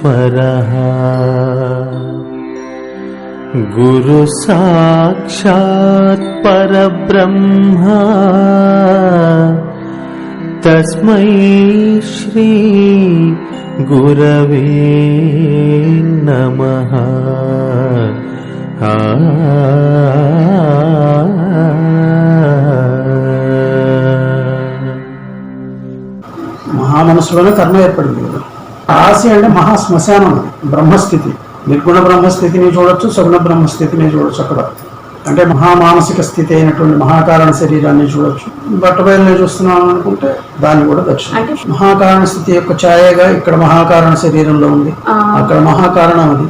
महेश्वरः गुरुसाक्षात् परब्रह्मा तस्मै श्री गुरवे नमः ఆ మహామనసులోనే కర్మ ఏర్పడింది ఆసి అంటే మహా శ్మశానం బ్రహ్మస్థితి. నిర్గుణ బ్రహ్మస్థితిని చూడొచ్చు సగుణ బ్రహ్మస్థితిని చూడొచ్చు అక్కడ. అంటే మహామానసిక స్థితి అయినటువంటి మహాకారణ శరీరాన్ని చూడొచ్చు. బట్టబయలుని చూస్తున్నాం అనుకుంటే దాన్ని కూడా దర్శనం మహాకారణ స్థితి యొక్క ఛాయగా ఇక్కడ మహాకారణ శరీరంలో ఉంది. అక్కడ మహాకారణం అది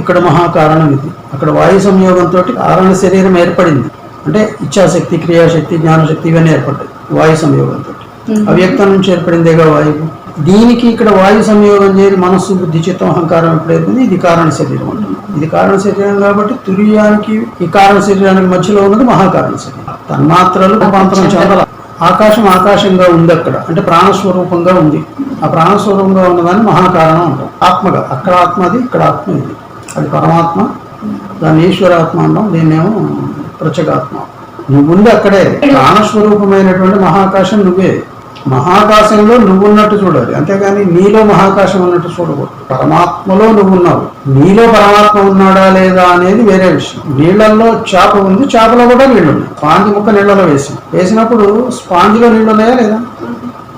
ఇక్కడ మహాకారణం ఇది. అక్కడ వాయు సంయోగంతో కారణ శరీరం ఏర్పడింది. అంటే ఇచ్ఛాశక్తి క్రియాశక్తి జ్ఞానశక్తి ఇవన్నీ ఏర్పడ్డాయి వాయు సంయోగంతో అవ్యక్తం నుంచి ఏర్పడిందేగా వాయువు? దీనికి ఇక్కడ వాయు సంయోగం చేరి మనస్సు బుద్ధి చిత్తం అహంకారం ఎప్పుడైతుంది ఇది కారణ శరీరం అంటున్నాం. ఇది కారణ శరీరం కాబట్టి తుర్యానికి ఈ కారణ శరీరానికి మధ్యలో ఉన్నది మహాకారణ శరీరం. తన్మాత్రలు రూపాంతరం చెందల ఆకాశం ఆకాశంగా ఉంది అక్కడ. అంటే ప్రాణస్వరూపంగా ఉంది. ఆ ప్రాణస్వరూపంగా ఉన్నదాన్ని మహాకారణం అంటాం. ఆత్మగా. అక్కడ ఆత్మ అది ఇక్కడ ఆత్మ ఇది. అది పరమాత్మ. దాన్ని ఈశ్వరాత్మ అంటాం. దీన్నేమో ప్రత్యేగాత్మ. నువ్వు ఉంది అక్కడే. ప్రాణస్వరూపమైనటువంటి మహాకాశం నువ్వే. మహాకాశంలో నువ్వున్నట్టు చూడాలి. అంతేగాని నీలో మహాకాశం ఉన్నట్టు చూడకూడదు. పరమాత్మలో నువ్వు ఉన్నావు నీలో పరమాత్మ ఉన్నాడా లేదా అనేది వేరే విషయం. నీళ్ళల్లో చేప ఉంది చేపలో కూడా నీళ్ళు ఉన్నాయి స్పాంజి ముక్క నీళ్ళలో వేసాం. వేసినప్పుడు స్పాంజిలో నీళ్ళు ఉన్నాయా లేదా?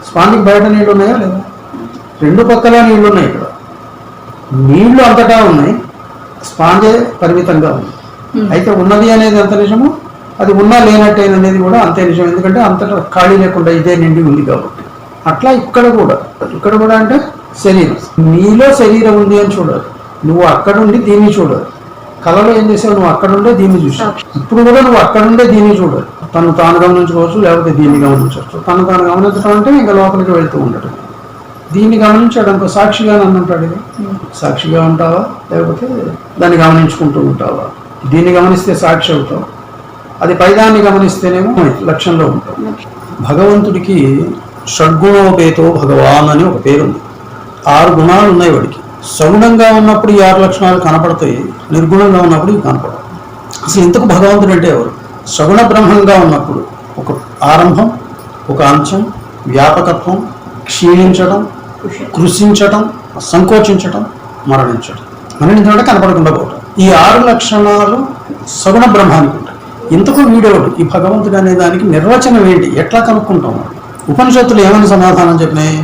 స్పాంజికి బయట నీళ్ళు ఉన్నాయా లేదా? రెండు పక్కల నీళ్ళు ఉన్నాయి ఇక్కడ. నీళ్ళు అంతటా ఉన్నాయి. స్పాంజే పరిమితంగా ఉంది. అయితే ఉన్నది అనేది ఎంత నిజమో? అది ఉన్నా లేనట్టేన అనేది కూడా అంతే నిజం. ఎందుకంటే అంతటా ఖాళీ లేకుండా ఇదే నిండి ఉంది కాబట్టి. అట్లా ఇక్కడ కూడా. ఇక్కడ కూడా అంటే శరీరం. నీలో శరీరం ఉంది అని చూడాలి నువ్వు అక్కడుండి దీన్ని చూడాలి కళలో ఏం చేసావు? నువ్వు అక్కడుండే దీన్ని చూసావు. ఇప్పుడు కూడా నువ్వు అక్కడుండే దీన్ని చూడాలి తను తాను గమనించుకోవచ్చు లేకపోతే దీన్ని గమనించవచ్చు. తను తాను గమనించడం అంటే ఇంకా లోపలికి వెళ్తూ ఉండటం. దీన్ని గమనించాడు అనుకో సాక్షిగా నన్ను అంటాడు సాక్షిగా ఉంటావా? లేకపోతే దాన్ని గమనించుకుంటూ ఉంటావా? దీన్ని గమనిస్తే సాక్షి అవుతావు. అది పైదాన్ని గమనిస్తేనేమో లక్ష్యంలో ఉంటాం. భగవంతుడికి షడ్గుణోపేతో భగవాన్ అని ఒక పేరు ఉంది ఆరు గుణాలు ఉన్నాయి వాడికి. సగుణంగా ఉన్నప్పుడు ఈ ఆరు లక్షణాలు కనపడతాయి నిర్గుణంగా ఉన్నప్పుడు ఇవి కనపడవు. అసలు ఇంతకు భగవంతుడు అంటే ఎవరు? సగుణ బ్రహ్మంగా ఉన్నప్పుడు ఒక ఆరంభం ఒక అంశం వ్యాపకత్వం క్షీణించడం కృషించటం సంకోచించటం మరణించటం. మరణించడం అంటే కనపడకుండా పోవటం. ఈ ఆరు లక్షణాలు సగుణ బ్రహ్మానికి ఉంటాయి. ఇంతకు వీడేవాడు? ఈ భగవంతుడు అనే దానికి నిర్వచనం ఏంటి? ఎట్లా కనుక్కుంటాం ఉపనిషత్తులు ఏమని సమాధానం చెప్పినాయి?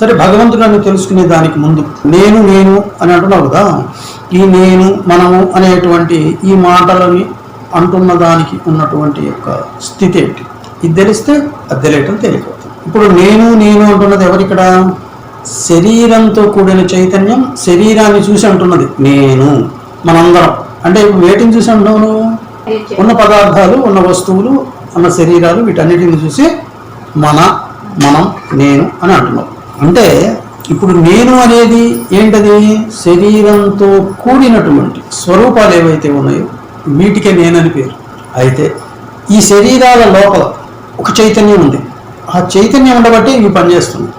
సరే భగవంతుడు అని తెలుసుకునే దానికి ముందు నేను నేను అని అంటున్నావు కదా ఈ నేను మనము అనేటువంటి ఈ మాటలని అంటున్న దానికి ఉన్నటువంటి యొక్క స్థితి ఏంటి? ఇది తెలిస్తే అది తెలియటం తెలియకపోతుంది. ఇప్పుడు నేను నేను అంటున్నది ఎవరిక్కడ శరీరంతో కూడిన చైతన్యం శరీరాన్ని చూసి అంటున్నది నేను మనందరం. అంటే ఇప్పుడు వేటిని చూసి అంటున్నావు నువ్వు? ఉన్న పదార్థాలు ఉన్న వస్తువులు ఉన్న శరీరాలు వీటన్నిటిని చూసి మన మనం నేను అని అంటున్నాం. అంటే ఇప్పుడు నేను అనేది ఏంటది? శరీరంతో కూడినటువంటి స్వరూపాలు ఏవైతే ఉన్నాయో వీటికే నేనని పేరు. అయితే ఈ శరీరాల లోపల ఒక చైతన్యం ఉంది. ఆ చైతన్యం ఉండబట్టి ఇవి పనిచేస్తున్నాయి.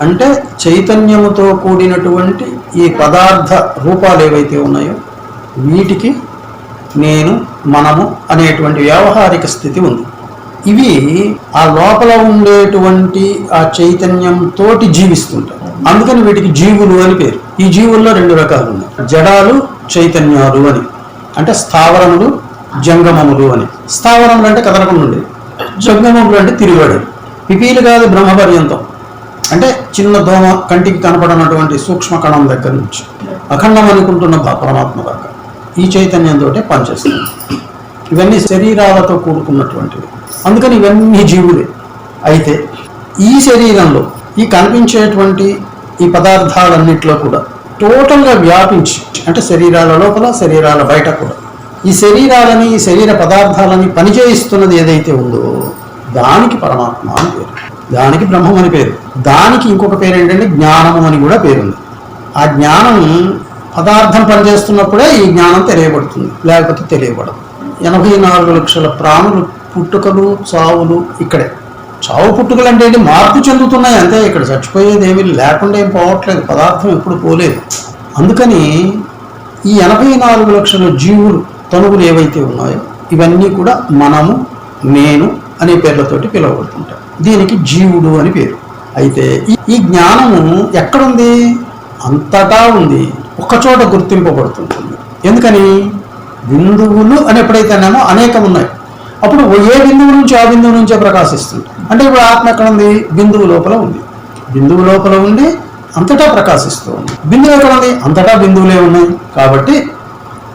అంటే చైతన్యముతో కూడినటువంటి ఈ పదార్థ రూపాలు ఏవైతే ఉన్నాయో వీటికి నేను మనము అనేటువంటి వ్యావహారిక స్థితి ఉంది. ఇవి ఆ లోపల ఉండేటువంటి ఆ చైతన్యం తోటి జీవిస్తుంటాయి. అందుకని వీటికి జీవులు అని పేరు. ఈ జీవుల్లో రెండు రకాలు ఉన్నాయి. జడాలు చైతన్యాలు అని. అంటే స్థావరములు జంగమములు అని. స్థావరములు అంటే కదలకుండా ఉండేవి. జంగమములు అంటే తిరిగాడు పిపీలు కాదు బ్రహ్మపర్యంతం. అంటే చిన్న దోమ కంటికి కనపడనటువంటి సూక్ష్మ కణం దగ్గర నుంచి. అఖండం అనుకుంటున్న భా- పరమాత్మ దాకా ఈ చైతన్యంతో పనిచేస్తుంది ఇవన్నీ శరీరాలతో కూడుకున్నటువంటివి. అందుకని ఇవన్నీ జీవులే. అయితే ఈ శరీరంలో ఈ కనిపించేటువంటి ఈ పదార్థాలన్నింటిలో కూడా టోటల్గా వ్యాపించి అంటే శరీరాల లోపల శరీరాల బయట కూడా ఈ శరీరాలని ఈ శరీర పదార్థాలని పనిచేయిస్తున్నది ఏదైతే ఉందో దానికి పరమాత్మ అని పేరు. దానికి బ్రహ్మం అని పేరు. దానికి ఇంకొక పేరు ఏంటంటే జ్ఞానము అని కూడా పేరుంది. ఆ జ్ఞానం పదార్థం పనిచేస్తున్నప్పుడే ఈ జ్ఞానం తెలియబడుతుంది. లేకపోతే తెలియబడదు. ఎనభై నాలుగు లక్షల ప్రాణులు పుట్టుకలు చావులు ఇక్కడే. చావు పుట్టుకలు అంటే ఏంటి? మార్పు చెందుతున్నాయి అంతే. ఇక్కడ చచ్చిపోయేది ఏమీ లేకుండా ఏం పోవట్లేదు. పదార్థం ఎప్పుడు పోలేదు. అందుకని ఈ ఎనభై నాలుగు లక్షల జీవులు తనువులు ఏవైతే ఉన్నాయో ఇవన్నీ కూడా మనము నేను అనే పేర్లతోటి పిలువబడుతుంటాం దీనికి జీవుడు అని పేరు. అయితే ఈ- ఈ జ్ఞానము ఎక్కడుంది? అంతటా ఉంది. ఒకచోట గుర్తింపబడుతుంటుంది. ఎందుకని? బిందువులు అని ఎప్పుడైతేనేమో అనేకం ఉన్నాయి. అప్పుడు ఏ బిందువు నుంచి ఆ బిందువు నుంచే ప్రకాశిస్తుంది? అంటే ఇప్పుడు ఆత్మ ఎక్కడ ఉంది బిందువు లోపల ఉంది. బిందువు లోపల ఉండి అంతటా ప్రకాశిస్తూ ఉంది. బిందువు ఎక్కడ ఉంది అంతటా బిందువులే ఉన్నాయి. కాబట్టి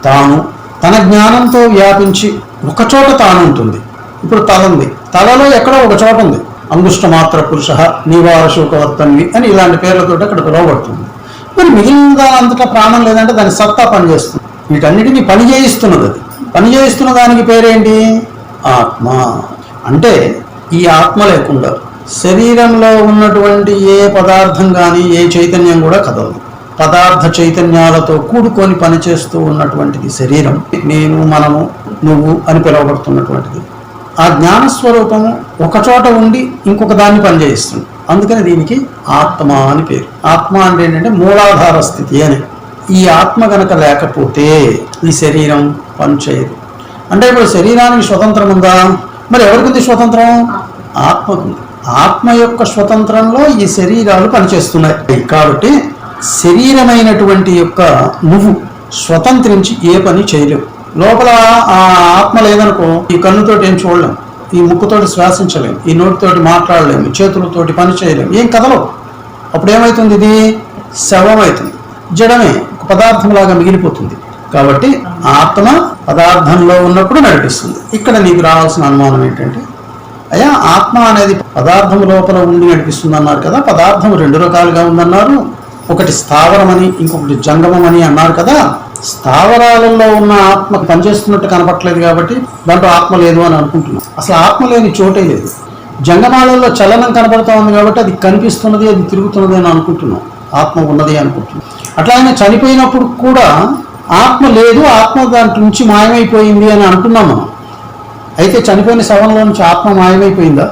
తాను తన జ్ఞానంతో వ్యాపించి ఒకచోట తాను ఉంటుంది. ఇప్పుడు తల ఉంది. తలలో ఎక్కడో ఒక చోట ఉంది. అంగుష్ట మాత్ర పురుష నీవార శోకవర్తన్వి అని ఇలాంటి పేర్లతో అక్కడ పిలువబడుతుంది. మరి మిగిలిన అంతటా ప్రాణం లేదంటే దాని సత్తా పనిచేస్తుంది వీటన్నిటిని పని చేయిస్తున్నది అది. పని చేయిస్తున్న దానికి పేరేంటి? ఆత్మ. అంటే ఈ ఆత్మ లేకుండా శరీరంలో ఉన్నటువంటి ఏ పదార్థం కానీ ఏ చైతన్యం కూడా కదలదు. పదార్థ చైతన్యాలతో కూడుకొని పనిచేస్తూ ఉన్నటువంటిది శరీరం. నేను మనము నువ్వు అని పిలువబడుతున్నటువంటిది. ఆ జ్ఞాన ఒకచోట ఉండి ఇంకొక దాన్ని పనిచేయిస్తుంది. అందుకని దీనికి ఆత్మ అని పేరు. ఆత్మ అంటే ఏంటంటే మూలాధార స్థితి అని. ఈ ఆత్మ గనక లేకపోతే ఈ శరీరం పనిచేయదు. అంటే ఇప్పుడు శరీరానికి స్వతంత్రం ఉందా? మరి ఎవరికి ఉంది స్వతంత్రం? ఆత్మకు ఆత్మ యొక్క స్వతంత్రంలో ఈ శరీరాలు పనిచేస్తున్నాయి. కాబట్టి శరీరమైనటువంటి యొక్క నువ్వు స్వతంత్రించి ఏ పని చేయలేవు. లోపల ఆ ఆత్మ లేదనుకో ఈ కన్నుతోటి ఏం చూడలేం. ఈ ముక్కుతోటి శ్వాసించలేం. ఈ నోటితోటి మాట్లాడలేము చేతులతోటి పని చేయలేము ఏం కదలవు అప్పుడు ఏమవుతుంది ఇది? శవం అవుతుంది జడమే ఒక పదార్థంలాగా మిగిలిపోతుంది. కాబట్టి ఆత్మ పదార్థంలో ఉన్నప్పుడు నడిపిస్తుంది. ఇక్కడ నీకు రావాల్సిన అనుమానం ఏంటంటే అయ్యా ఆత్మ అనేది పదార్థం లోపల ఉండి నడిపిస్తుంది అన్నారు కదా పదార్థం రెండు రకాలుగా ఉందన్నారు. ఒకటి స్థావరమని ఇంకొకటి జంగమం అని అన్నారు కదా స్థావరాలలో ఉన్న ఆత్మ పనిచేస్తున్నట్టు కనపట్లేదు కాబట్టి దాంట్లో ఆత్మ లేదు అని అనుకుంటున్నాం అసలు ఆత్మ లేని చోటే లేదు. జంగమాలలో చలనం కనపడుతూ ఉంది కాబట్టి అది కనిపిస్తున్నది అది తిరుగుతున్నది అని అనుకుంటున్నాం ఆత్మ ఉన్నది అనుకుంటున్నాం అట్లానే చనిపోయినప్పుడు కూడా ఆత్మ లేదు ఆత్మ దాంట్లో నుంచి మాయమైపోయింది అని అంటున్నాం మనం. అయితే చనిపోయిన శవంలో నుంచి ఆత్మ మాయమైపోయిందా?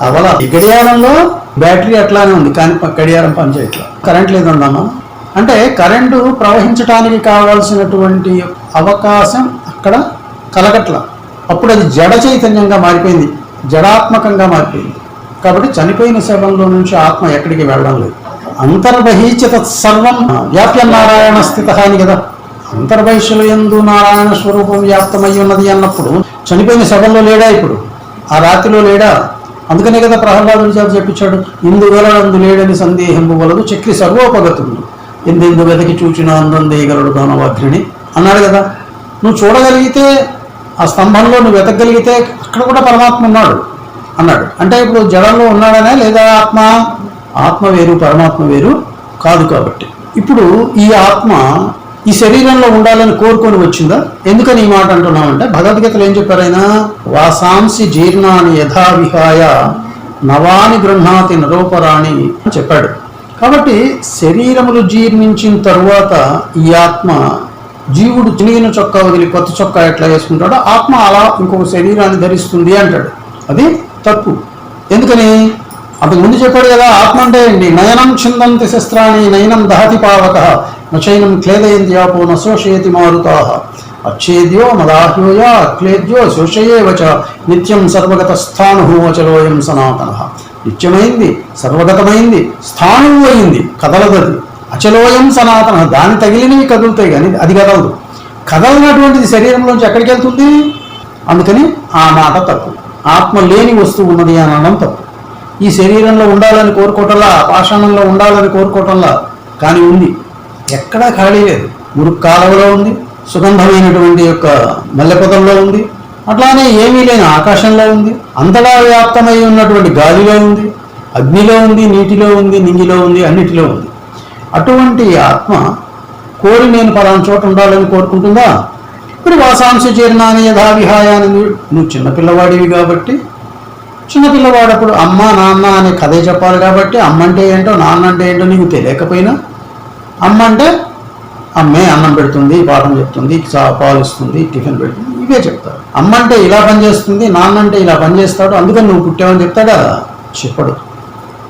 అవలా. గడియారంలో బ్యాటరీ అట్లానే ఉంది కానీ గడియారం పనిచేయట్లా. కరెంట్ లేదన్నామా అంటే కరెంటు ప్రవహించడానికి కావాల్సినటువంటి అవకాశం అక్కడ కలగట్ల. అప్పుడు అది జడ చైతన్యంగా మారిపోయింది. జడాత్మకంగా మారిపోయింది. కాబట్టి చనిపోయిన శవంలో నుంచి ఆత్మ ఎక్కడికి వెళ్ళడం లేదు. అంతర్బహిష్యత సర్వం వ్యాప్య నారాయణ స్థిత అని కదా. అంతర్బహిషులు ఎందు నారాయణ స్వరూపం వ్యాప్తమై ఉన్నది అన్నప్పుడు చనిపోయిన శవంలో లేడా ఇప్పుడు? ఆ రాత్రిలో లేడా? అందుకనే కదా ప్రహ్లాదుడి చేత చెప్పించాడు ఇందు గలడందు లేడని సందేహము వలదు చక్రి సర్వోపగతుడు ఎందెందు వెతకి చూచిన అందం దేయగలడు దానవాగ్రిని అన్నాడు కదా నువ్వు చూడగలిగితే ఆ స్తంభంలో నువ్వు వెతకగలిగితే అక్కడ కూడా పరమాత్మ ఉన్నాడు. అన్నాడు. అంటే ఇప్పుడు జడంలో ఉన్నాడనే లేదా ఆత్మ? ఆత్మ వేరు పరమాత్మ వేరు కాదు కాబట్టి. ఇప్పుడు ఈ ఆత్మ ఈ శరీరంలో ఉండాలని కోరుకొని వచ్చిందా? ఎందుకని ఈ మాట అంటున్నామంటే భగవద్గీతలో ఏం చెప్పారైనా వాసాంసి జీర్ణాన్ని యథావిహాయ నవాని గృహాతి నరోపరాణి అని చెప్పాడు. కాబట్టి శరీరములు జీర్ణించిన తరువాత ఈ ఆత్మ జీవుడు చినిగిన చొక్కా వదిలి కొత్త చొక్కా ఎట్లా వేసుకుంటాడో ఆత్మ అలా ఇంకొక శరీరాన్ని ధరిస్తుంది అంటాడు. అది తప్పు. ఎందుకని? అంతకు ముందు చెప్పాడు కదా ఆత్మ అంటే ఏంటి? నయనం చిందంతి శస్త్రాన్ని నయనం దహతి పావక నచైనం క్లేదయంతి ఆపో నశోషయతి మారుతా అచ్చేద్యో మదాహ్యోయ అక్లేద్యో శోషయేవచ నిత్యం సర్వగత స్థాణువచలోయం సనాతన. నిత్యమైంది సర్వగతమైంది స్థానం అయింది కదలదది అచలోయం సనాతన దాని తగిలినవి కదులుతాయి కానీ అది కదలదు. కదలనటువంటిది శరీరంలోంచి ఎక్కడికి వెళ్తుంది? అందుకని ఆ మాట తప్పు. ఆత్మ లేని వస్తువు ఉన్నది అని అనడం తప్పు. ఈ శరీరంలో ఉండాలని కోరుకోవటంలా పాషాణంలో ఉండాలని కోరుకోవటంలా కానీ ఉంది. ఎక్కడా ఖాళీ లేదు. మురుగు కాలువలో ఉంది. సుగంధమైనటువంటి యొక్క మల్లెపదంలో ఉంది. అట్లానే ఏమీ లేని ఆకాశంలో ఉంది అంతటా వ్యాప్తమై ఉన్నటువంటి గాలిలో ఉంది అగ్నిలో ఉంది నీటిలో ఉంది నింగిలో ఉంది అన్నిటిలో ఉంది. అటువంటి ఆత్మ కోరి నేను పలానా చోట ఉండాలని కోరుకుంటుందా? ఇప్పుడు వాసాంశ జీర్ణాన్ని యథా విహాయాన్ని నువ్వు చిన్నపిల్లవాడివి కాబట్టి చిన్నపిల్లవాడప్పుడు అమ్మ నాన్న అనే కథే చెప్పాలి కాబట్టి అమ్మ అంటే ఏంటో నాన్న అంటే ఏంటో నీకు తెలియకపోయినా అమ్మ అంటే అమ్మే అన్నం పెడుతుంది పాఠం చెప్తుంది చా- పాలు ఇస్తుంది టిఫిన్ పెడుతుంది. ఇవే చెప్తారు. అమ్మ అంటే ఇలా పనిచేస్తుంది నాన్న అంటే ఇలా పనిచేస్తాడు అందుకని నువ్వు పుట్టావని చెప్తాడా చెప్పడు.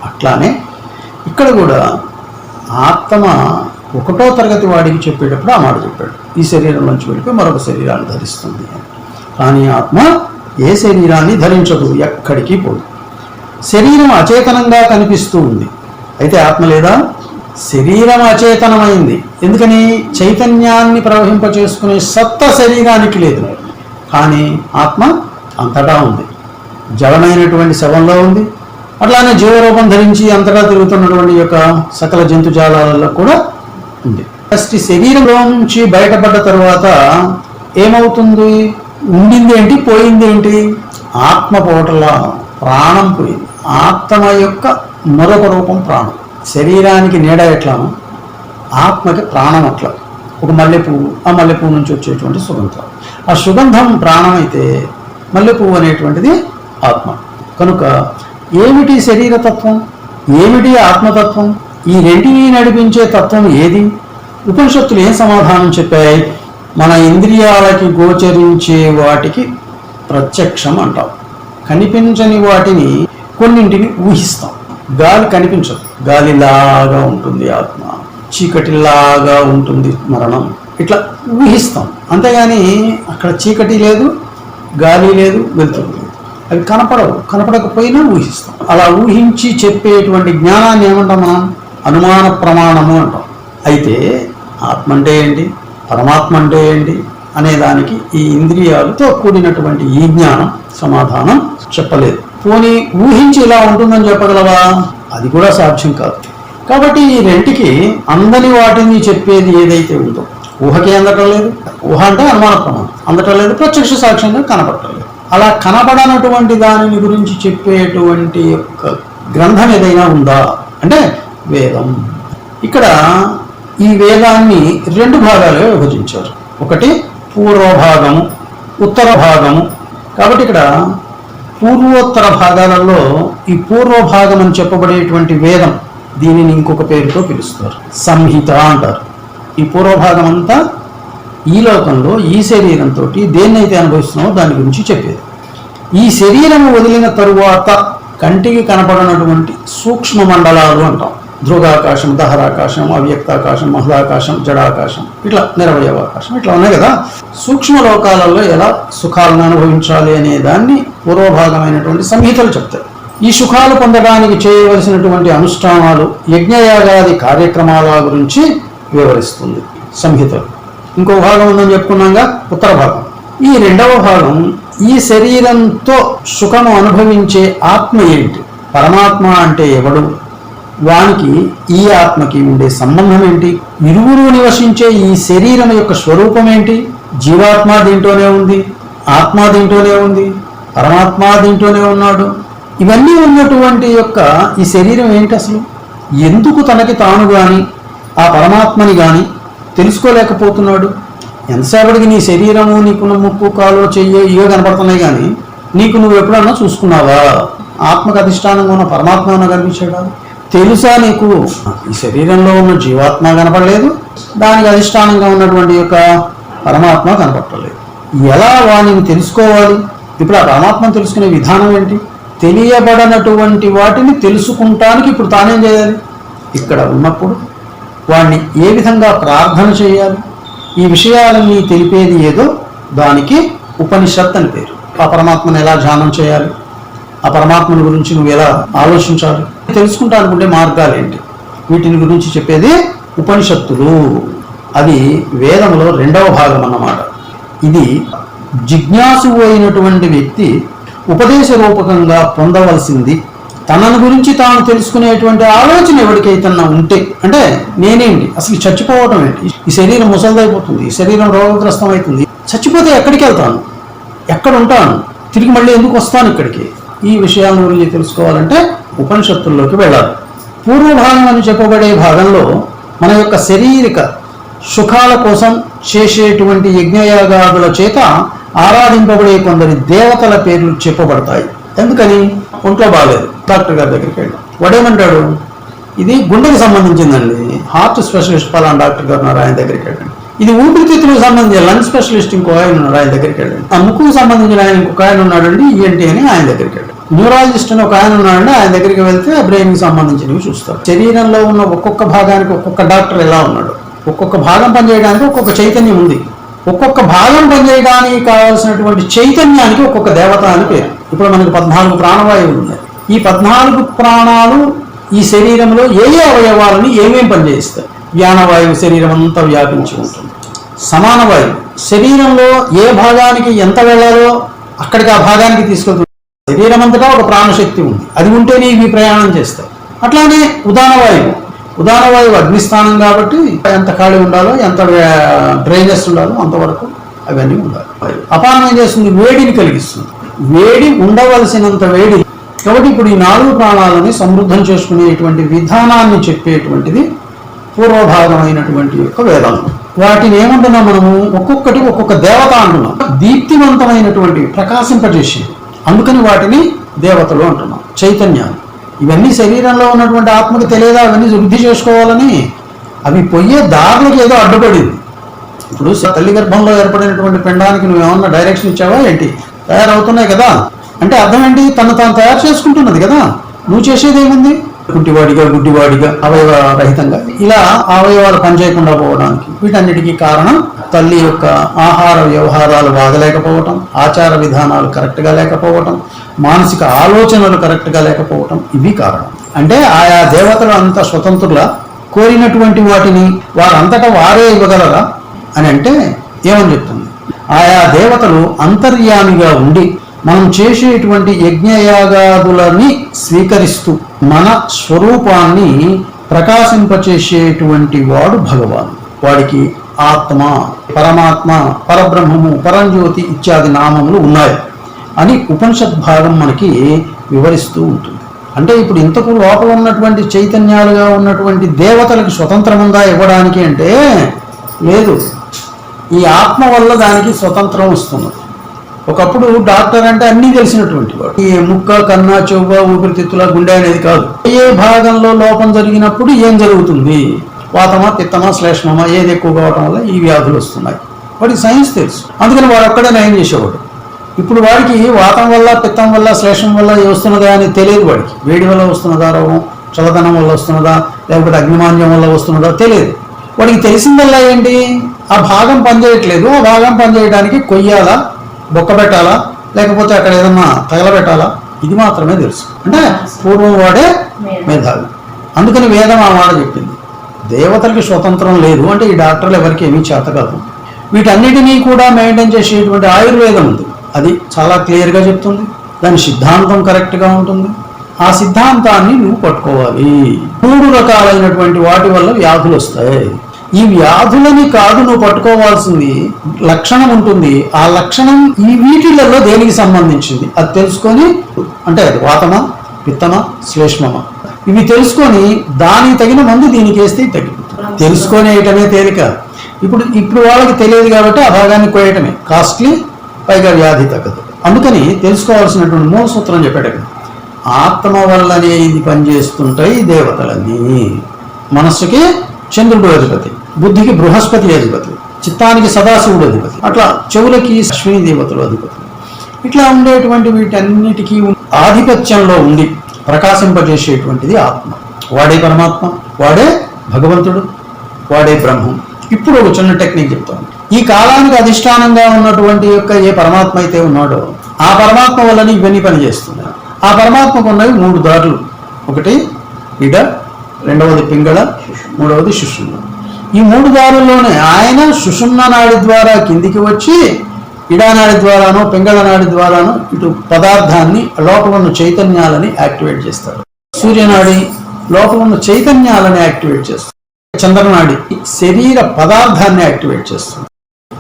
అట్లానే ఇక్కడ కూడా ఆత్మ ఒకటో తరగతి వాడికి చెప్పేటప్పుడు ఆ మాట చెప్పాడు. ఈ శరీరం నుంచి వెళ్ళిపోయి మరొక శరీరాన్ని ధరిస్తుంది కానీ ఆత్మ ఏ శరీరాన్ని ధరించదు? ఎక్కడికి పోదు. శరీరం అచేతనంగా కనిపిస్తూ ఉంది. అయితే ఆత్మ లేదా? శరీరం అచేతనమైంది. ఎందుకని? చైతన్యాన్ని ప్రవహింపచేసుకునే సత్త శరీరానికి లేదు. కానీ ఆత్మ అంతటా ఉంది. జడమైనటువంటి శవంలో ఉంది. అట్లానే జీవరూపం ధరించి అంతటా తిరుగుతున్నటువంటి యొక్క సకల జంతుజాలాలలో కూడా ఉంది. ఫస్ట్ శరీరంలో నుంచి బయటపడ్డ తర్వాత ఏమవుతుంది? ఉండింది ఏంటి పోయింది ఏంటి ఆత్మ పోటల ప్రాణం పోయింది. ఆత్మ యొక్క మరొక రూపం ప్రాణం. శరీరానికి నీడ ఎట్లానో ఆత్మకి ప్రాణం అట్లా. ఒక మల్లెపూ ఆ మల్లెపూ నుంచి వచ్చేటువంటి సుగంధం. ఆ సుగంధం ప్రాణం అయితే అనేటువంటిది ఆత్మ. కనుక ఏమిటి శరీరతత్వం? ఏమిటి ఆత్మతత్వం? ఈ రెంటిని నడిపించే తత్వం ఏది? ఉపనిషత్తులు ఏం సమాధానం చెప్పాయి? మన ఇంద్రియాలకి గోచరించే వాటికి ప్రత్యక్షం అంటాం. కనిపించని వాటిని కొన్నింటిని ఊహిస్తాం. గాలి కనిపించదు. గాలిలాగా ఉంటుంది ఆత్మ. చీకటిలాగా ఉంటుంది మరణం. ఇట్లా ఊహిస్తాం. అంతేగాని అక్కడ చీకటి లేదు గాలి లేదు వెలుతురు లేదు. అవి కనపడవు. కనపడకపోయినా ఊహిస్తాం. అలా ఊహించి చెప్పేటువంటి జ్ఞానాన్ని ఏమంటాం మనం? అనుమాన ప్రమాణము అంటాం. అయితే ఆత్మ అంటే ఏంటి? పరమాత్మ అంటే ఏంటి? అనే దానికి ఈ ఇంద్రియాలతో కూడినటువంటి ఈ జ్ఞానం సమాధానం చెప్పలేదు. పోనీ ఊహించి ఇలా ఉంటుందని చెప్పగలవా? అది కూడా సాధ్యం కాదు. కాబట్టి ఈ రెంటికి అందని వాటిని చెప్పేది ఏదైతే ఉందో ఊహకి అందటం లేదు ఊహ అంటే అనుమాన అందటం లేదు ప్రత్యక్ష సాక్ష్యంగా కనపడటం లేదు. అలా కనబడనటువంటి దానిని గురించి చెప్పేటువంటి యొక్క గ్రంథం ఏదైనా ఉందా? అంటే వేదం. ఇక్కడ ఈ వేదాన్ని రెండు భాగాలుగా విభజించారు. ఒకటి పూర్వ భాగము ఉత్తర భాగము. కాబట్టి ఇక్కడ పూర్వోత్తర భాగాలలో ఈ పూర్వ భాగం అని చెప్పబడేటువంటి వేదం దీనిని ఇంకొక పేరుతో పిలుస్తారు. సంహిత అంటారు. ఈ పూర్వభాగం అంతా ఈ లోకంలో ఈ శరీరంతో దేన్నైతే అనుభవిస్తున్నామో దాని గురించి చెప్పేది. ఈ శరీరము వదిలిన తరువాత కంటికి కనపడనటువంటి సూక్ష్మ మండలాలు అంటాం. ధ్రువాకాశం దహరాకాశం అవ్యక్తాకాశం మహదాకాశం జడాకాశం ఇట్లా నిరవయవాకాశం ఇట్లా ఉన్నాయి కదా. సూక్ష్మ లోకాలలో ఎలా సుఖాలను అనుభవించాలి అనే దాన్ని పూర్వభాగమైనటువంటి సంహితలు చెప్తాయి. ఈ సుఖాలు పొందడానికి చేయవలసినటువంటి అనుష్ఠానాలు యజ్ఞయాగాది కార్యక్రమాల గురించి వివరిస్తుంది. సంహితలు ఇంకో భాగం ఉందని చెప్పుకున్నాగా ఉత్తర భాగం. ఈ రెండవ భాగం ఈ శరీరంతో సుఖము అనుభవించే ఆత్మ ఏంటి? పరమాత్మ అంటే ఎవడు? వానికి ఈ ఆత్మకి ఉండే సంబంధం ఏంటి? ఇరువురు నివసించే ఈ శరీరం యొక్క స్వరూపం ఏంటి? జీవాత్మ దీంట్లోనే ఉంది ఆత్మ దీంట్లోనే ఉంది పరమాత్మ దీంట్లోనే ఉన్నాడు. ఇవన్నీ ఉన్నటువంటి యొక్క ఈ శరీరం ఏంటి అసలు? ఎందుకు తనకి తాను కానీ ఆ పరమాత్మని గాని తెలుసుకోలేకపోతున్నాడు. ఎంతసేపటికి నీ శరీరము నీకున్న ముక్కు కాలు చెయ్యి ఇవో కనపడుతున్నాయి కానీ నీకు నువ్వు ఎప్పుడన్నా చూసుకున్నావా? ఆత్మకు అధిష్టానంగా ఉన్న పరమాత్మ ఏమన్నా కనిపించాడా? తెలుసా నీకు? ఈ శరీరంలో ఉన్న జీవాత్మ కనపడలేదు. దానికి అధిష్టానంగా ఉన్నటువంటి యొక్క పరమాత్మ కనపడలేదు. ఎలా వానిని తెలుసుకోవాలి? ఇప్పుడు ఆ పరమాత్మను తెలుసుకునే విధానం ఏంటి? తెలియబడనటువంటి వాటిని తెలుసుకుంటానికి ఇప్పుడు తానేం చేయాలి? ఇక్కడ ఉన్నప్పుడు వాణ్ణి ఏ విధంగా ప్రార్థన చేయాలి? ఈ విషయాలన్నీ తెలిపేది ఏదో దానికి ఉపనిషత్ అని పేరు. ఆ పరమాత్మను ఎలా ధ్యానం చేయాలి? ఆ పరమాత్మని గురించి నువ్వు ఎలా ఆలోచించాలి? తెలుసుకుంటా అనుకుంటే మార్గాలు ఏంటి? వీటిని గురించి చెప్పేది ఉపనిషత్తులు. అది వేదంలో రెండవ భాగం అన్నమాట. ఇది జిజ్ఞాసు అయినటువంటి వ్యక్తి ఉపదేశ రూపకంగా పొందవలసింది తనను గురించి తాను తెలుసుకునేటువంటి ఆలోచన ఎవరికైతన్నా ఉంటే అంటే నేనేంటి? అసలు చచ్చిపోవటం ఏంటి? ఈ శరీరం ముసలిదైపోతుంది ఈ శరీరం రోగగ్రస్తం అవుతుంది చచ్చిపోతే ఎక్కడికి వెళ్తాను ఎక్కడ ఉంటాను తిరిగి మళ్ళీ ఎందుకు వస్తాను ఇక్కడికి? ఈ విషయాల గురించి తెలుసుకోవాలంటే ఉపనిషత్తుల్లోకి వెళ్ళాలి. పూర్వభాగం అని చెప్పబడే భాగంలో మన యొక్క శారీరక సుఖాల కోసం చేసేటువంటి యజ్ఞయాగాదుల చేత ఆరాధింపబడే కొందరి దేవతల పేర్లు చెప్పబడతాయి. ఎందుకని? ఒంట్లో బాగాలేదు. డాక్టర్ గారి దగ్గరికి వెళ్ళాం వాడేమంటాడు? ఇది గుండెకి సంబంధించిందండి. హార్ట్ స్పెషలిస్ట్ పలానా డాక్టర్ గారు ఉన్నారు ఆయన దగ్గరికి వెళ్ళండి. ఇది ఊపిరితిత్తులకు సంబంధించిన లంగ్ స్పెషలిస్ట్ ఇంకో ఆయన ఉన్నాడు ఆయన దగ్గరికి వెళ్ళండి. ఆ ముక్కుకు సంబంధించిన ఆయన ఇంకొక ఆయన ఉన్నాడండి ఈఎన్టీ అని ఆయన దగ్గరికి వెళ్ళండి. న్యూరాలజిస్ట్ అని ఒక ఆయన ఉన్నాడండి ఆయన దగ్గరికి వెళ్తే బ్రెయిన్ సంబంధించినవి చూస్తారు. శరీరంలో ఉన్న ఒక్కొక్క భాగానికి ఒక్కొక్క డాక్టర్ ఎలా ఉన్నాడు? ఒక్కొక్క భాగం పనిచేయడానికి ఒక్కొక్క చైతన్యం ఉంది. ఒక్కొక్క భాగం పనిచేయడానికి కావాల్సినటువంటి చైతన్యానికి ఒక్కొక్క దేవత అని పేరు. ఇప్పుడు మనకి పద్నాలుగు ప్రాణవాయువులు ఉన్నాయి. ఈ పద్నాలుగు ప్రాణాలు ఈ శరీరంలో ఏ ఏ అవయవాలని ఏమేం పనిచేస్తాయి జ్ఞానవాయువు శరీరం అంతా వ్యాపించి ఉంటుంది. సమాన వాయువు శరీరంలో ఏ భాగానికి ఎంత వెళ్ళాలో అక్కడికి ఆ భాగానికి తీసుకెళ్తుంది. శరీరం అంతటా ఒక ప్రాణశక్తి ఉంది. అది ఉంటేనే ఇవి ప్రయాణం చేస్తాయి. అట్లానే ఉదానవాయువు. వాయువు వాయువు అగ్నిస్థానం కాబట్టి ఎంత ఖాళీ ఉండాలో ఎంత డ్రైనెస్ ఉండాలో అంతవరకు అవన్నీ ఉండాలి. వాయువు. అపానం ఏం చేస్తుంది? వేడిని కలిగిస్తుంది. వేడి ఉండవలసినంత వేడి కాబట్టి ఇప్పుడు ఈ నాలుగు ప్రాణాలని సమృద్ధం చేసుకునేటువంటి విధానాన్ని చెప్పేటువంటిది పూర్వభాగమైనటువంటి యొక్క వేదాంతం వాటిని ఏమంటున్నాం మనము? ఒక్కొక్కటి ఒక్కొక్క దేవత అంటున్నాం. దీప్తివంతమైనటువంటి ప్రకాశింపజేసి అందుకని వాటిని దేవతలు అంటున్నాం. చైతన్యాలు. ఇవన్నీ శరీరంలో ఉన్నటువంటి ఆత్మకు తెలియదా? అవన్నీ వృద్ధి చేసుకోవాలని? అవి పొయ్యే దారులకు ఏదో అడ్డుపడింది. ఇప్పుడు తల్లి గర్భంలో ఏర్పడినటువంటి పిండానికి నువ్వు ఏమన్నా డైరెక్షన్ ఇచ్చావా ఏంటి? తయారవుతున్నాయి కదా. అంటే అర్థం ఏంటి తను తాను తయారు చేసుకుంటున్నది కదా? నువ్వు చేసేది ఏముంది? గుడ్డివాడిగా గుడ్డివాడిగా అవయవ రహితంగా. ఇలా అవయవాలు పనిచేయకుండా పోవడానికి వీటన్నిటికీ కారణం తల్లి యొక్క ఆహార వ్యవహారాలు బాగలేకపోవటం ఆచార విధానాలు కరెక్ట్గా లేకపోవటం మానసిక ఆలోచనలు కరెక్ట్గా లేకపోవటం ఇవి కారణం. అంటే ఆయా దేవతలు అంత స్వతంత్రుల కోరినటువంటి వాటిని వారంతటా వారే ఇవ్వగలరా? అని అంటే ఏమని చెప్తుంది? ఆయా దేవతలు అంతర్యామిగా ఉండి మనం చేసేటువంటి యజ్ఞయాగాదులని స్వీకరిస్తూ మన స్వరూపాన్ని ప్రకాశింపచేసేటువంటి వాడు భగవాన్. వాడికి ఆత్మ పరమాత్మ పరబ్రహ్మము పరంజ్యోతి ఇత్యాది నామములు ఉన్నాయి అని ఉపనిషత్ భాగం మనకి వివరిస్తూ ఉంటుంది. అంటే ఇప్పుడు ఇంతకు లోపల ఉన్నటువంటి చైతన్యాలుగా ఉన్నటువంటి దేవతలకు స్వతంత్రం ఉందా ఇవ్వడానికి అంటే లేదు. ఈ ఆత్మ వల్ల దానికి స్వతంత్రం వస్తున్నది. ఒకప్పుడు డాక్టర్ అంటే అన్నీ తెలిసినటువంటి వాడు. ఈ ముక్క కన్నా చెవ్వ ఊపిరితిత్తుల గుండె అనేది కాదు. ఏ భాగంలో లోపం జరిగినప్పుడు ఏం జరుగుతుంది? వాతమా పిత్తమా శ్లేష్మమా ఏది ఎక్కువ కావడం వల్ల ఈ వ్యాధులు వస్తున్నాయి. వాడికి సైన్స్ తెలుసు. అందుకని వాడు ఒక్కడే నయం చేసేవాడు. ఇప్పుడు వాడికి వాతం వల్ల పిత్తం వల్ల శ్లేషం వల్ల వస్తున్నదా అని తెలియదు వాడికి. వేడి వల్ల వస్తున్నదా రోగం చల్లదనం వల్ల వస్తున్నదా లేకపోతే అగ్నిమాన్యం వల్ల వస్తున్నదా తెలియదు. వాడికి తెలిసిందల్లా ఏంటి? ఆ భాగం పనిచేయట్లేదు. ఆ భాగం పనిచేయడానికి కొయ్యాలా బొక్క పెట్టాలా? లేకపోతే అక్కడ ఏదన్నా తగలబెట్టాలా? ఇది మాత్రమే తెలుసు. అంటే పూర్వం వాడే మేధావి. అందుకని వేదం ఆ మాట చెప్పింది. దేవతలకి స్వతంత్రం లేదు అంటే ఈ డాక్టర్లు ఎవరికి ఏమీ చేత కాదు. వీటన్నిటినీ కూడా మెయింటైన్ చేసేటువంటి ఆయుర్వేదం ఉంది. అది చాలా క్లియర్గా చెప్తుంది. దాని సిద్ధాంతం కరెక్ట్గా ఉంటుంది. ఆ సిద్ధాంతాన్ని నువ్వు పట్టుకోవాలి. మూడు రకాలైనటువంటి వాటి వల్ల వ్యాధులు వస్తాయి. ఈ వ్యాధులని కాదు నువ్వు పట్టుకోవాల్సింది లక్షణం ఉంటుంది. ఆ లక్షణం ఈ వీటిలలో దేనికి సంబంధించింది? అది తెలుసుకొని అంటే అది వాతమా పిత్తమా శ్లేష్మమా? ఇవి తెలుసుకొని దానికి తగిన మందు దీనికి వేస్తే ఇది తగ్గిపోతుంది తెలుసుకొనేయటమే తేలిక. ఇప్పుడు ఇప్పుడు వాళ్ళకి తెలియదు కాబట్టి ఆ భాగాన్ని కోయటమే. కాస్ట్లీ పైగా వ్యాధి తగ్గదు. అందుకని తెలుసుకోవాల్సినటువంటి మూల సూత్రం చెప్పాడు ఇక్కడ. ఆత్మ వల్లనే ఇది పనిచేస్తుంటాయి దేవతలన్నీ. మనస్సుకి చంద్రుడు అధిపతి బుద్ధికి బృహస్పతి అధిపతి చిత్తానికి సదాశివుడు అధిపతి. అట్లా చెవులకి అశ్విని దేవతలు అధిపతి ఇట్లా ఉండేటువంటి వీటన్నిటికీ ఆధిపత్యంలో ఉండి ప్రకాశింపజేసేటువంటిది ఆత్మ. వాడే పరమాత్మ వాడే భగవంతుడు వాడే బ్రహ్మం. ఇప్పుడు ఒక చిన్న టెక్నిక్ చెప్తాను. ఈ కాలానికి అధిష్టానంగా ఉన్నటువంటి యొక్క ఏ పరమాత్మ అయితే ఉన్నాడో ఆ పరమాత్మ వల్లనే ఇవన్నీ పనిచేస్తున్నాయి. ఆ పరమాత్మకు ఉన్నవి మూడు దారులు. ఒకటి ఇడ రెండవది పింగళ మూడవది సుషుమ్న. ఈ మూడు దారుల్లోనే ఆయన సుషుమ్న నాడి ద్వారా కిందికి వచ్చి ఇడానాడి ద్వారానో పింగళ నాడి ద్వారానో ఇటు పదార్థాన్ని లోపల ఉన్న చైతన్యాలని యాక్టివేట్ చేస్తారు సూర్యనాడి లోపల ఉన్న చైతన్యాలని యాక్టివేట్ చేస్తారు చంద్రనాడి శరీర పదార్థాన్ని యాక్టివేట్ చేస్తుంది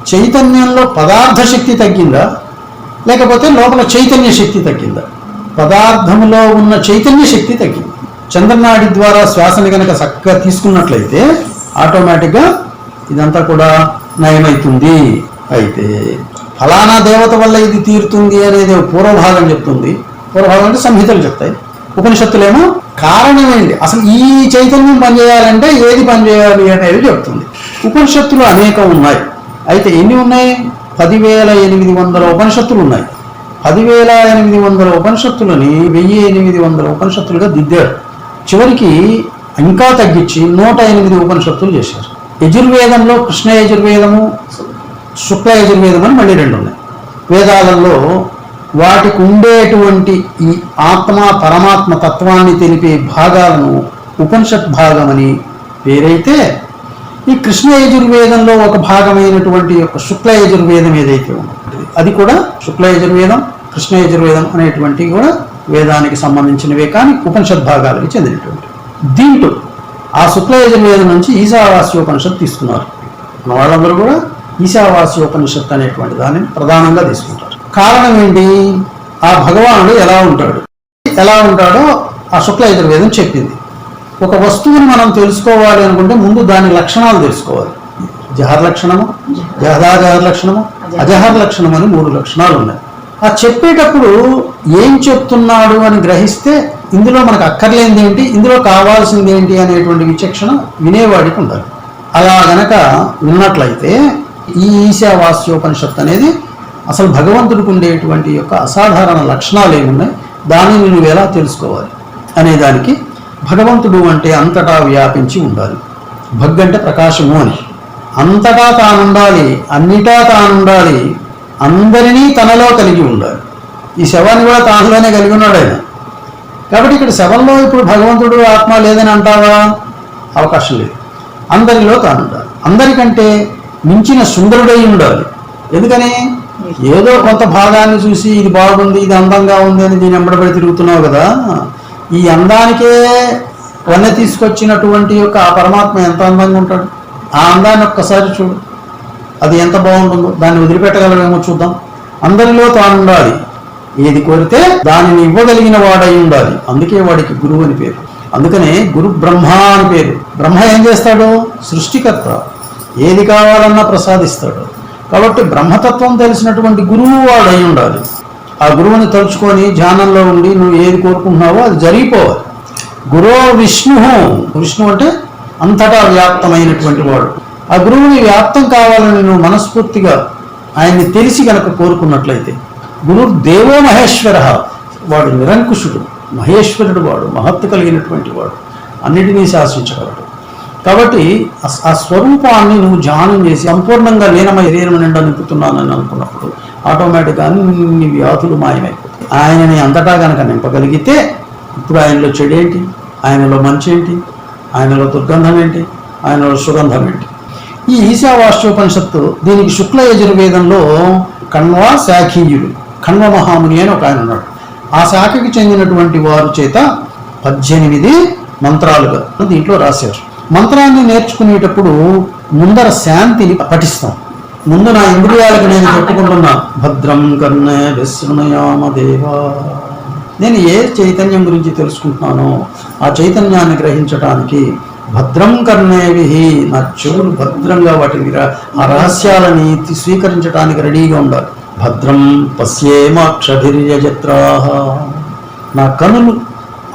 చైతన్యంలో పదార్థ శక్తి తగ్గిందా? లేకపోతే లోపల చైతన్య శక్తి తగ్గిందా? పదార్థంలో ఉన్న చైతన్య శక్తి తగ్గింది? చంద్రనాడి ద్వారా శ్వాసని కనుక చక్కగా తీసుకున్నట్లయితే ఆటోమేటిక్గా ఇదంతా కూడా నయమవుతుంది అయితే ఫలానా దేవత వల్ల ఇది తీరుతుంది అనేది పూర్వభాగం చెప్తుంది. పూర్వభాగం అంటే సంహితలు చెప్తాయి. ఉపనిషత్తులేమో కారణమేంటి? అసలు ఈ చైతన్యం పనిచేయాలంటే ఏది పనిచేయాలి అనేది చెప్తుంది. ఉపనిషత్తులు అనేకం ఉన్నాయి. అయితే ఎన్ని ఉన్నాయి? పదివేల ఎనిమిది వందల ఉపనిషత్తులు ఉన్నాయి. పదివేల ఎనిమిది వందల ఉపనిషత్తులని వెయ్యి ఎనిమిది వందల ఉపనిషత్తులుగా దిద్దారు. చివరికి ఇంకా తగ్గించి నూట ఎనిమిది ఉపనిషత్తులు చేశారు. యజుర్వేదంలో కృష్ణ యజుర్వేదము శుక్ల యజుర్వేదం అని మళ్ళీ రెండు ఉన్నాయి. వేదాలలో వాటికి ఉండేటువంటి ఈ ఆత్మ పరమాత్మ తత్వాన్ని తెలిపే భాగాలను ఉపనిషత్ భాగమని పేరైతే ఈ కృష్ణ యజుర్వేదంలో ఒక భాగమైనటువంటి యొక్క శుక్ల యజుర్వేదం ఏదైతే ఉంటుంది అది కూడా శుక్ల యజుర్వేదం కృష్ణ యజుర్వేదం అనేటువంటివి కూడా వేదానికి సంబంధించినవే కానీ ఉపనిషత్ భాగాలకు చెందినటువంటి. దీంట్లో ఆ శుక్ల యజుర్వేదం నుంచి ఈశావాస్యోపనిషత్ తీసుకున్నారు. మన వాళ్ళందరూ కూడా ఈశావాస్యోపనిషత్ అనేటువంటి దానిని ప్రధానంగా తీసుకుంటారు. కారణం ఏంటి? ఆ భగవానుడు ఎలా ఉంటాడు? ఎలా ఉంటాడో ఆ శుక్లయజుర్వేదం చెప్పింది. ఒక వస్తువుని మనం తెలుసుకోవాలి అనుకుంటే ముందు దాని లక్షణాలు తెలుసుకోవాలి. జహర్ లక్షణము జహదాజహర్ లక్షణము అజహర్ లక్షణం అని మూడు లక్షణాలు ఉన్నాయి. ఆ చెప్పేటప్పుడు ఏం చెప్తున్నాడు అని గ్రహిస్తే ఇందులో మనకు అక్కర్లేనిది ఏంటి? ఇందులో కావాల్సింది ఏంటి అనేటువంటి విచక్షణ వినేవాడికి ఉండాలి. అలా గనక ఉన్నట్లయితే ఈ ఈశావాస్యోపనిషత్తు అనేది అసలు భగవంతుడికి ఉండేటువంటి యొక్క అసాధారణ లక్షణాలు ఏమున్నాయి? దానిని నువ్వు ఎలా తెలుసుకోవాలి? అనే దానికి భగవంతుడు అంటే అంతటా వ్యాపించి ఉండాలి. భగ్ అంటే ప్రకాశము అని. అంతటా తానుండాలి అన్నిటా తానుండాలి అందరినీ తనలో కలిగి ఉండాలి. ఈ శవాన్ని కూడా తానులోనే కలిగి ఉన్నాడు ఆయన. కాబట్టి ఇక్కడ శవంలో ఇప్పుడు భగవంతుడు ఆత్మ లేదని అంటావా? అవకాశం లేదు. అందరిలో తాను ఉండాలి అందరికంటే మించిన సుందరుడై ఉండాలి. ఎందుకని? ఏదో కొంత భాగాన్ని చూసి ఇది బాగుంది ఇది అందంగా ఉంది అని దీని వెంబడబడి తిరుగుతున్నావు కదా. ఈ అందానికే వన్నె తీసుకొచ్చినటువంటి యొక్క ఆ పరమాత్మ ఎంత అందంగా ఉంటాడు? ఆ అందాన్ని ఒక్కసారి చూడు. అది ఎంత బాగుంటుందో దాన్ని వదిలిపెట్టగలమేమో చూద్దాం. అందరిలో తానుండాలి. ఏది కోరితే దానిని ఇవ్వగలిగిన వాడై ఉండాలి. అందుకే వాడికి గురువు అని పేరు. అందుకనే గురు బ్రహ్మ అని పేరు. బ్రహ్మ ఏం చేస్తాడు? సృష్టికర్త. ఏది కావాలన్నా ప్రసాదిస్తాడు. కాబట్టి బ్రహ్మతత్వం తెలిసినటువంటి గురువు వాడై ఉండాలి. ఆ గురువుని తలుచుకొని ధ్యానంలో ఉండి నువ్వు ఏది కోరుకుంటున్నావో అది జరిగిపోవాలి. గురో విష్ణు. విష్ణు అంటే అంతటా వ్యాప్తమైనటువంటి వాడు. ఆ గురువుని వ్యాప్తం కావాలని నువ్వు మనస్ఫూర్తిగా ఆయన్ని తెలిసి గనక కోరుకున్నట్లయితే గురు దేవో మహేశ్వర వాడు నిరంకుశుడు మహేశ్వరుడు వాడు మహత్తు కలిగినటువంటి వాడు అన్నిటినీ శాసించగలడు. కాబట్టి ఆ- స్వరూపాన్ని నువ్వు ధ్యానం చేసి సంపూర్ణంగా లీనమై శరీరం నిండా నింపుతున్నానని అనుకున్నప్పుడు ఆటోమేటిక్గా అన్ని వ్యాధులు మాయమైపోతాయి. ఆయనని అంతటా కనుక నింపగలిగితే ఇప్పుడు ఆయనలో చెడేంటి? ఆయనలో మంచి ఏంటి ఆయనలో దుర్గంధం ఏంటి? ఆయనలో సుగంధం ఏంటి? ఈ ఈశావాస్యోపనిషత్తు దీనికి శుక్ల యజుర్వేదంలో కణ్వ శాఖీయుడు కణ్వ మహాముని అని ఒక ఆయన ఉన్నాడు. ఆ శాఖకి చెందినటువంటి వారు చేత పద్దెనిమిది మంత్రాలుగా దీంట్లో రాశారు. మంత్రాన్ని నేర్చుకునేటప్పుడు ముందర శాంతిని పఠిస్తాం. ముందు నా ఇంద్రియాలకు నేను చెప్పుకుంటున్నా భద్రం కర్ణే విశృణయామ దేవా. నేను ఏ చైతన్యం గురించి తెలుసుకుంటున్నానో ఆ చైతన్యాన్ని గ్రహించడానికి భద్రం కర్ణేవి నా చెవులు భద్రంగా వాటిని ఆ రహస్యాలని స్వీకరించడానికి రెడీగా ఉండాలి. భద్రం పశ్యేమాక్షభిర్యజత్రా నా కనులు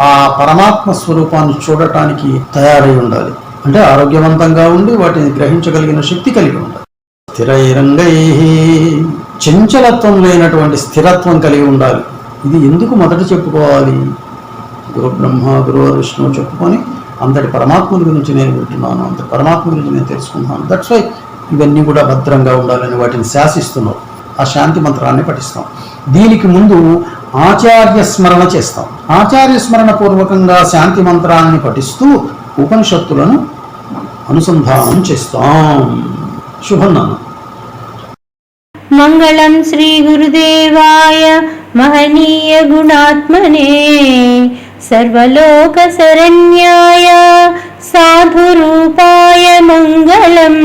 ఆ పరమాత్మ స్వరూపాన్ని చూడటానికి తయారై ఉండాలి. అంటే ఆరోగ్యవంతంగా ఉండి వాటిని గ్రహించగలిగిన శక్తి కలిగి ఉండాలి. స్థిరైరంగై. చంచలత్వం లేనటువంటి స్థిరత్వం కలిగి ఉండాలి. ఇది ఎందుకు మొదట చెప్పుకోవాలి? గురు బ్రహ్మ గురు విష్ణువు చెప్పుకొని అంతటి పరమాత్మని గురించి నేను వింటున్నాను అంత పరమాత్మ గురించి నేను తెలుసుకుంటున్నాను. దట్స్ వై ఇవన్నీ కూడా భద్రంగా ఉండాలని వాటిని శాసిస్తున్నావు ఆ శాంతి మంత్రాన్ని పఠిస్తాం. దీనికి ముందు ఆచార్య స్మరణ చేస్తాం. ఆచార్య స్మరణ పూర్వకంగా శాంతి మంత్రాన్ని పఠిస్తూ ఉపనిషత్తులను అనుసంధానం చేస్తాం. శుభం మంగళం శ్రీ గురుదేవాయ మహనీయ గుణాత్మనే सर्वलोकशरण्याय साधुरूपाय मङ्गलम्